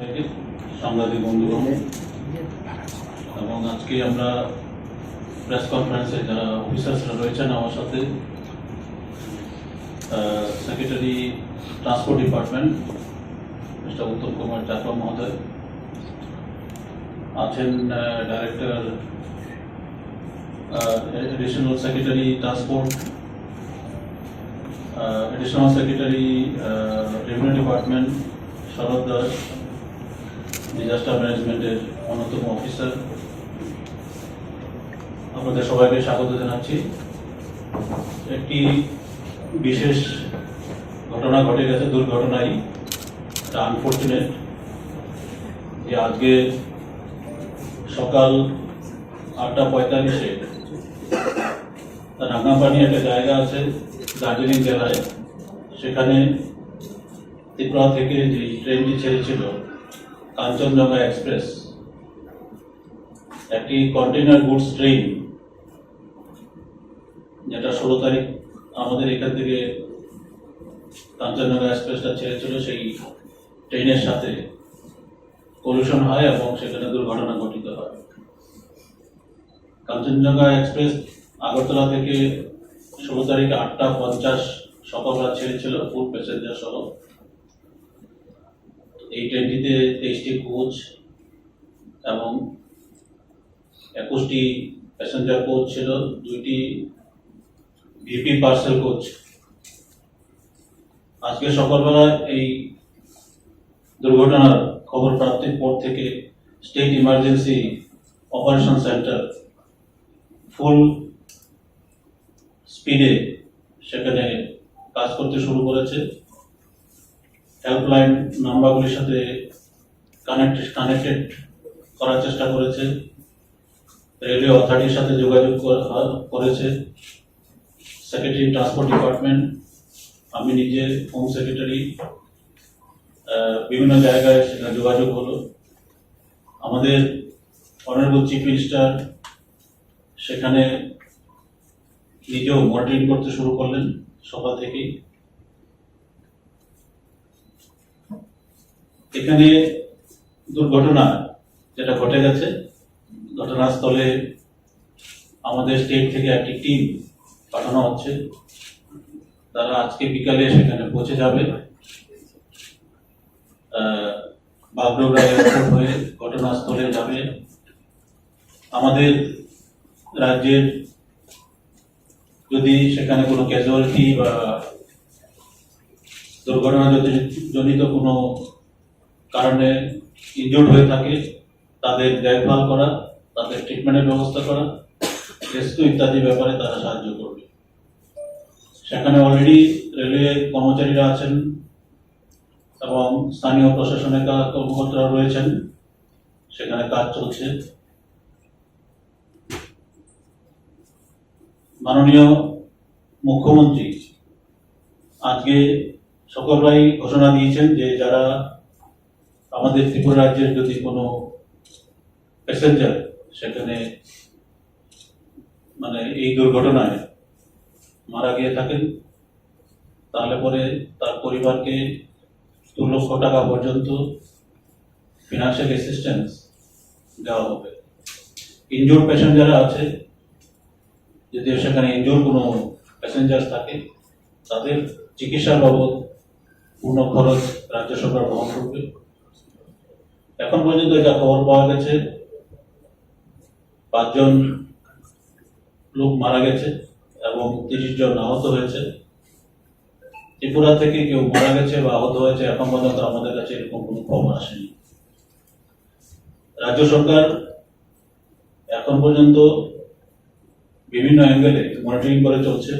সাংবাদিক বন্ধুগণ। এবং আজকে আমরা প্রেস কনফারেন্সে যারা অফিসার্সরা রয়েছেন আমার সাথে secretary transport department mister Uttam Kumar Chakar মহোদয় আছেন director additional secretary transport additional secretary revenue department Sharat Das disaster ম্যানেজমেন্টের অন্যতম অফিসার। আপনাদের সবাইকে স্বাগত জানাচ্ছি। একটি বিশেষ ঘটনা ঘটে গেছে দুর্ঘটনাই এটা আনফর্চুনেট যে আজকে সকাল আটটা পঁয়তাল্লিশে রাঙ্গাপানি একটা জায়গা আছে দার্জিলিং জেলায়। সেখানে ত্রিপুরা থেকে যে ট্রেনটি ছেড়েছিল কাঞ্চনজঙ্ঘা এক্সপ্রেস, একটি কন্টেনার গুডস ট্রেন, যেটা ষোলো তারিখ আমাদের এখান থেকে কাঞ্চনজঙ্ঘা এক্সপ্রেসটা ছেড়েছিল, সেই ট্রেনের সাথে পলিউশন হয় এবং সেখানে দুর্ঘটনা ঘটিত হয়। কাঞ্চনজঙ্ঘা এক্সপ্রেস আগরতলা থেকে ষোলো তারিখে আটটা পঞ্চাশ সকালবেলা ছেড়েছিল ফুড প্যাসেঞ্জার সহ। এই ট্রেনটিতে তেইশটি কোচ এবং একুশটি প্যাসেঞ্জার কোচ ছিল, দুইটি ভিপি পার্সেল কোচ আজকে সকালবেলা এই দুর্ঘটনার খবর প্রাপ্তির পর থেকে state emergency operation centre full স্পিডে সেখানে কাজ করতে শুরু করেছে। হেল্পলাইন নাম্বারগুলির সাথে কানেক্ট কানেক্টেড করার চেষ্টা করেছে। রেলওয়ে অথরিটির সাথে যোগাযোগ করা- করেছে। সেক্রেটারি ট্রান্সপোর্ট ডিপার্টমেন্ট আমি নিজে হোম সেক্রেটারি বিভিন্ন জায়গায় সেখানে যোগাযোগ হলো। আমাদের অনারেবল চিফ মিনিস্টার সেখানে নিজেও মনিটরিং করতে শুরু করলেন সকাল থেকেই। এখানে দুর্ঘটনা যেটা ঘটে গেছে, ঘটনাস্থলে আমাদের স্টেট থেকে একটি টিম পাঠানো হচ্ছে। তারা আজকে বিকালে সেখানে পৌঁছে যাবে। হয়ে ঘটনাস্থলে যাবে। আমাদের রাজ্যের যদি সেখানে কোনো ক্যাজুয়ালিটি বা দুর্ঘটনা জনিত কোনো কারণে ইনজোর্ড হয়ে থাকে, তাদের দেখভাল করা, তাদের ট্রিটমেন্টের ব্যবস্থা করা রেস্কিউ ইত্যাদি ব্যাপারে তারা সাহায্য করবে। সেখানে অলরেডি রেলওয়ে কর্মচারীরা আছেন এবং স্থানীয় প্রশাসনের কর্মকর্তারা রয়েছেন। সেখানে কাজ চলছে। মাননীয় মুখ্যমন্ত্রী আজকে সকলরাই ঘোষণা দিয়েছেন যে যারা আমাদের ত্রিপুরা রাজ্যের যদি কোনো প্যাসেঞ্জার সেখানে মানে এই দুর্ঘটনায় মারা গিয়ে থাকেন, তাহলে পরে তার পরিবারকে দু লক্ষ টাকা পর্যন্ত ফিনান্সিয়াল অ্যাসিস্ট্যান্স দেওয়া হবে। ইনজোর প্যাসেঞ্জার আছে যদি সেখানে ইনজোর কোনো প্যাসেঞ্জার থাকে, তাদের চিকিৎসার বাবদ পূর্ণ খরচ রাজ্য সরকার বহন করবে। এখন পর্যন্ত যা খবর পাওয়া গেছে। পাঁচজন লোক মারা গেছে এবং তিরিশ জন আহত হয়েছে। ত্রিপুরা থেকে কেউ মারা গেছে বা আহত হয়েছে, এখন পর্যন্ত আমাদের কাছে এরকম কোনো খবর আসেনি। রাজ্য সরকার এখন পর্যন্ত বিভিন্ন অ্যাঙ্গেলে মনিটরিং করে চলছে।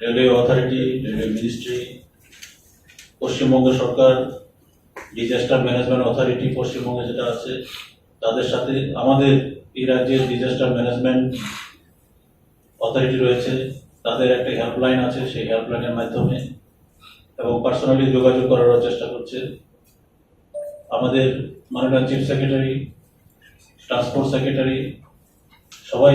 Railway authority railway ministry Paschimbanga সরকার ডিজাস্টার ম্যানেজমেন্ট অথরিটি পশ্চিমবঙ্গে যেটা আছে, তাদের সাথে আমাদের এই রাজ্যের ডিজাস্টার ম্যানেজমেন্ট অথরিটি রয়েছে। তাদের একটা হেল্পলাইন আছে, সেই হেল্পলাইনের মাধ্যমে এবং পার্সোনালি যোগাযোগ করার চেষ্টা করছে। আমাদের মাননীয় চিফ সেক্রেটারি ট্রান্সপোর্ট সেক্রেটারি সবাই